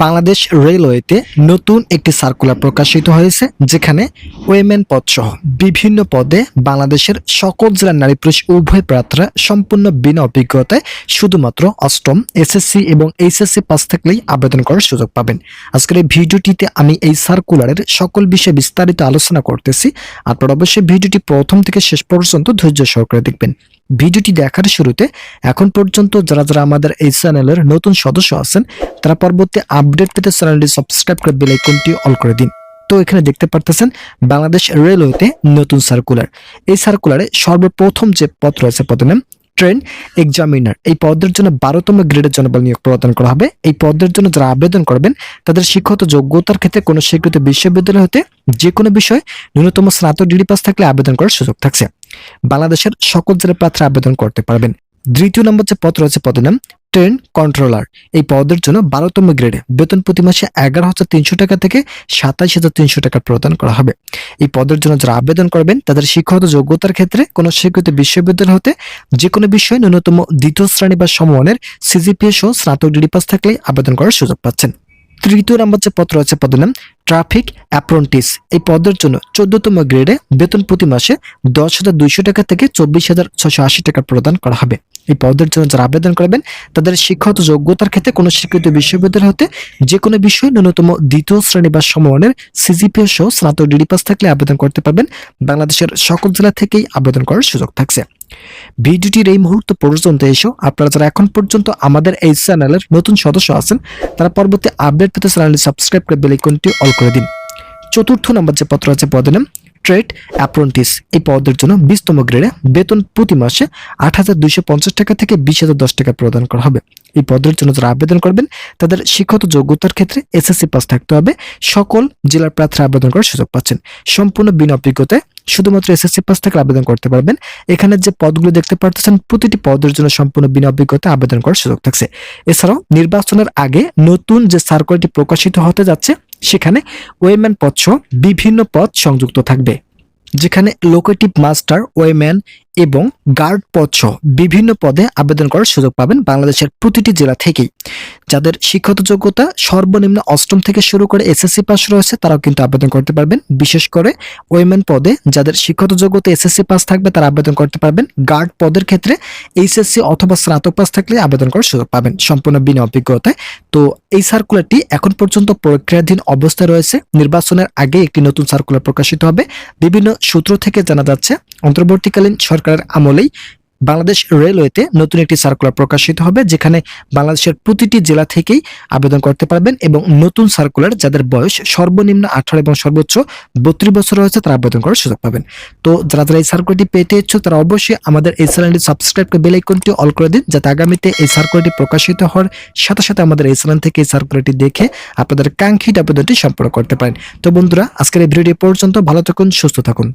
বাংলাদেশ রেলওয়েতে নতুন একটি সার্কুলার প্রকাশিত হয়েছে, যেখানে ওয়েমেন পদ সহ বিভিন্ন পদে বাংলাদেশের সকল জেলার নারী পুরুষ, উভয় প্রার্থীরা সম্পূর্ণ বিনা অভিজ্ঞতায় শুধুমাত্র অষ্টম এসএসসি এবং এইচএসসি পাস থাকলেই আবেদন করার সুযোগ পাবেন। আজকের এই ভিডিওটিতে আমি এই সার্কুলারের সকল বিষয়ে বিস্তারিত আলোচনা করতেছি। আপনারা অবশ্যই ভিডিওটি প্রথম থেকে শেষ পর্যন্ত ধৈর্য সহকারে দেখবেন। ভিডিওটি দেখার শুরুতে এখন পর্যন্ত যারা যারা আমাদের এই চ্যানেলের নতুন সদস্য আছেন, তারা পরবর্তী আপডেট পেতে চ্যানেলটি সাবস্ক্রাইব করে বেল আইকনটি অল করে দিন। তো এখানে দেখতে পারতেছেন, বাংলাদেশ রেলওয়েতে নতুন সার্কুলার এই সার্কুলারে সর্বপ্রথম যে পদ রয়েছে পদের নাম ট্রেন এক্সামিনার এই পদের জন্য বারোতম গ্রেডের জনবল নিয়োগ প্রদান করা হবে। এই পদের জন্য যারা আবেদন করবেন, তাদের শিক্ষাগত যোগ্যতার ক্ষেত্রে কোনো স্বীকৃত বিশ্ববিদ্যালয় হতে যে কোনো বিষয়ে ন্যূনতম স্নাতক ডিগ্রি পাস থাকলে আবেদন করার সুযোগ থাকছে। বাংলাদেশের সকল জেলার প্রার্থী আবেদন করতে পারবেন। দ্বিতীয় নম্বর যে পদ রয়েছে, পদের নাম ট্রেন কন্ট্রোলার। এই পদের জন্য বারোতম গ্রেডে বেতন প্রতি মাসে এগারো হাজার তিনশো টাকা থেকে সাতাইশ হাজার তিনশো টাকা প্রদান করা হবে। এই পদের জন্য যারা আবেদন করবেন, তাদের শিক্ষাগত যোগ্যতার ক্ষেত্রে কোনো স্বীকৃত বিশ্ববিদ্যালয় হতে যে কোনো বিষয়ে ন্যূনতম দ্বিতীয় শ্রেণি বা সমমানের সিজিপিএ সহ স্নাতক ডিগ্রি পাস থাকলেই আবেদন করার সুযোগ পাচ্ছেন। তৃতীয় নম্বর যে পত্র আছে পদের নাম ট্রাফিক অ্যাপ্রন্টিস। এই পদের জন্য চোদ্দতম গ্রেডে বেতন প্রতি মাসে দশ হাজার দুইশো টাকা থেকে চব্বিশ হাজার ছশো আশি টাকা প্রদান করা হবে। এই পদের জন্য যারা আবেদন করবেন, তাদের শিক্ষাগত যোগ্যতার ক্ষেত্রে কোনো স্বীকৃত বিশ্ববিদ্যালয় হতে যে কোনো বিষয়ে ন্যূনতম দ্বিতীয় শ্রেণি বা সমমানের সিজিপিএ সহ স্নাতক ডিগ্রি পাস থাকলে আবেদন করতে পারবেন। বাংলাদেশের সকল জেলা থেকেই আবেদন করার সুযোগ থাকছে। ভিডিওটির এই মুহূর্ত পর্যন্ত এসেও আপনারা যারা এখন পর্যন্ত আমাদের এই চ্যানেলের নতুন সদস্য আছেন, তারা পরবর্তী আপডেট পেতে চ্যানেলটি সাবস্ক্রাইব করে বেল আইকনটি অল করে দিন। চতুর্থ নম্বর যে পত্র আছে পদের নাম ট্রেড অ্যাপ্রেন্টিস এই পদের জন্য বিশতম গ্রেডে বেতন প্রতি মাসে আট হাজার দুইশো পঞ্চাশ টাকা থেকে বিশ হাজার দশ টাকা প্রদান করা হবে। এই পদের জন্য যারা আবেদন করবেন, তাদের শিক্ষত যোগ্যতার ক্ষেত্রে এসএসসি পাস থাকতে হবে। সকল জেলার প্রার্থীরা আবেদন করার সুযোগ পাচ্ছেন। সম্পূর্ণ বিনা অভিজ্ঞতায় শুধুমাত্র এসএসসি পাস থেকে আবেদন করতে পারবেন। এখানে যে পদগুলো দেখতে পারতেছেন, প্রতিটি পদের জন্য সম্পূর্ণ বিনা অভিজ্ঞতা আবেদন করার সুযোগ থাকছে। এছাড়াও নির্বাচনের আগে নতুন যে সার্কুলারটি প্রকাশিত হতে যাচ্ছে, সেখানে ওয়েম্যান পদ সহ বিভিন্ন পদ সংযুক্ত থাকবে। যেখানে লোকেটিভ মাস্টার ওয়েম্যান এবং গার্ড পদ সহ বিভিন্ন পদে আবেদন করার সুযোগ পাবেন বাংলাদেশের প্রতিটি জেলা থেকেই। যাদের শিক্ষাগত যোগ্যতা সর্বনিম্ন অষ্টম থেকে শুরু করে এসএসসি পাস রয়েছে, তারাও কিন্তু আবেদন করতে পারবেন। বিশেষ করে ওয়েমেন পদে যাদের শিক্ষাগত যোগ্যতা এসএসসি পাস থাকবে, তারা আবেদন করতে পারবেন। গার্ড পদের ক্ষেত্রে এইচএসসি অথবা স্নাতক পাস থাকলে আবেদন করার সুযোগ পাবেন সম্পূর্ণ বিনা অভিজ্ঞতায়। তো এই সার্কুলারটি এখন পর্যন্ত প্রক্রিয়াধীন অবস্থায় রয়েছে। নির্বাচনের আগে একটি নতুন সার্কুলার প্রকাশিত হবে। বিভিন্ন সূত্র থেকে জানা যাচ্ছে, অন্তর্বর্তীকালীন সরকারের আমলেই বাংলাদেশ রেলওয়েতে নতুন একটি সার্কুলার প্রকাশিত হবে, যেখানে বাংলাদেশের প্রতিটি জেলা থেকেই আবেদন করতে পারবেন এবং নতুন সার্কুলার যাদের বয়স সর্বনিম্ন আঠারো এবং সর্বোচ্চ বত্রিশ বছর রয়েছে, তারা আবেদন করার সুযোগ পাবেন। তো যারা যারা এই সার্কুলারটি পেতে ইচ্ছুক, তারা অবশ্যই আমাদের এই চ্যানেলটি সাবস্ক্রাইব করে বেল আইকনটি অল করে দিন, যাতে আগামীতে এই সার্কুলারটি প্রকাশিত হওয়ার সাথে সাথে আমাদের এই চ্যানেল থেকে এই সার্কুলারটি দেখে আপনাদের কাঙ্ক্ষিত আবেদনটি সম্পন্ন করতে পারেন। তো বন্ধুরা, আজকের এই ভিডিওটি পর্যন্ত, ভালো থাকুন, সুস্থ থাকুন।